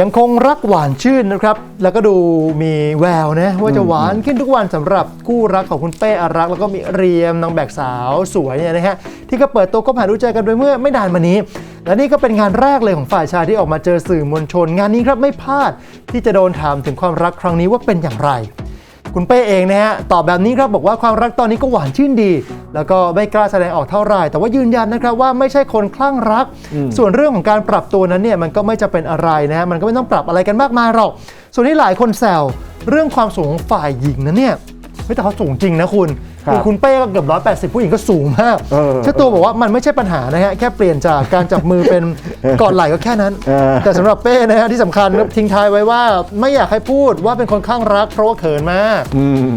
ยังคงรักหวานชื่นนะครับ แล้วก็ดูมีแววนะว่าจะหวานขึ้นทุกวันสำหรับคู่รักของคุณเป้อารักษ์แล้วก็มีเรียมนางแบกสาวสวยเนี่ยนะฮะที่ก็เปิดตัวคบหาดูใจกันโดยเมื่อไม่นานมานี้ และนี่ก็เป็นงานแรกเลยของฝ่ายชายที่ออกมาเจอสื่อมวลชน งานนี้ครับไม่พลาดที่จะโดนถามถึงความรักครั้งนี้ว่าเป็นอย่างไร คุณเป้เองนะฮะตอบแบบนี้ครับบอกว่าความรักตอนนี้ก็หวานชื่นดี แล้วก็ไม่กล้าแสดงออกเท่าไหร่แต่ว่ายืนยันนะครับว่าไม่ใช่คนคลั่งรัก ส่วนเรื่องของการปรับตัวนั้นเนี่ยมันก็ไม่จะเป็นอะไรนะฮะมันก็ไม่ต้องปรับอะไรกันมากมายหรอกส่วนที่หลายคนแซวเรื่องความสูงของฝ่ายหญิงนั้นเนี่ยไม่แต่เขาสูงจริงนะคุณ ครับคือคุณเป้ก็เกือบร้อยแปดสิบผู้หญิงก็สูงมากเออเจ้าตัวบอกว่ามันไม่ใช่ปัญหานะฮะแค่เปลี่ยนจากการจับมือเป็นกอดไหล่ก็แค่นั้น เออ แต่สำหรับเป้นะฮะที่สำคัญทิ้งท้ายไว้ว่าไม่อยากให้พูดว่าเป็นคนข้างรักเพราะว่าเขินมาก อืม